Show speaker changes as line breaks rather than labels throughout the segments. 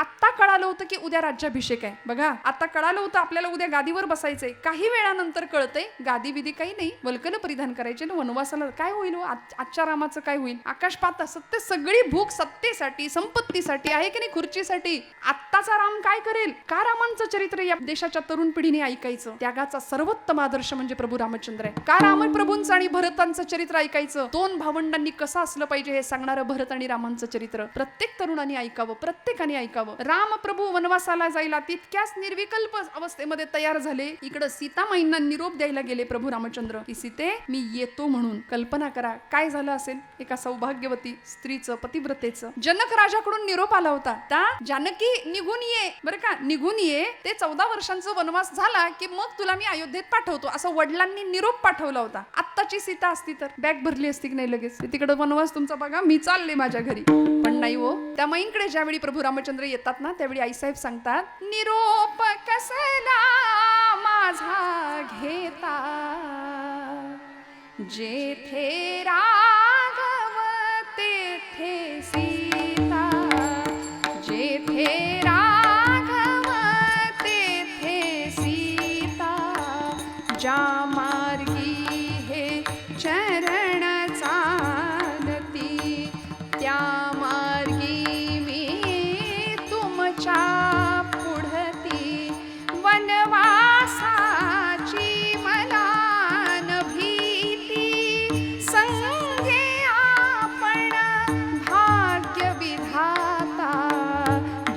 आत्ता कळालं होतं की उद्या राज्याभिषेक आहे. बघा आता कळालं होतं आपल्याला उद्या गादीवर बसायचंय. काही वेळानंतर कळतंय गादी विधी काही नाही वल्कन परिधान करायचे ना वनवासाला काय होईल हो? आजच्या रामाचं काय होईल? आकाश पाता सत्य सगळी भूक सत्तेसाठी संपत्तीसाठी आहे की नाही खुर्चीसाठी? आत्ताचा राम काय करेल? का रामांचं चरित्र या देशाच्या तरुण पिढीने ऐकायचं? त्यागाचा सर्वोत्तम आदर्श म्हणजे प्रभू रामचंद्र आहे. का राम प्रभूंचं आणि भरतांचं चरित्र ऐकायचं? दोन भावंडांनी कसं असलं पाहिजे हे सांगणारं भरत आणि रामांचं चरित्र. प्रत्येक तरुणाने ऐकावं प्रत्येकाने ऐकावं. व्हावं रामप्रभू वनवासाला जायला तितक्याच निर्विकल्प अवस्थेमध्ये तयार झाले. इकडे सीतामाईंना निरोप द्यायला गेले प्रभू रामचंद्र. की सीते मी येतो म्हणून. कल्पना करा काय झालं असेल? एका सौभाग्यवती स्त्रीचं पतिव्रतेचं. जनक राजाकडून निरोप आला होता. त्या जानकी निघून ये. बरं का? निघून ये. ते चौदा वर्षांचा वनवास झाला की मग तुला मी अयोध्येत पाठवतो. असं वडिलांनी निरोप पाठवला होता. आत्ताची सीता असती तर. बॅग भरली असती की नाही लगेच? तिकडे वनवास तुमचा बघा मी चालले माझ्या घरी. पण नाही हो त्या माईंकडे ज्यावेळी प्रभू रामचंद्र येतात ना त्यावेळी आईसाहेब सांगतात निरोप कसला माझा घेता? जेथे रा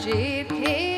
Jade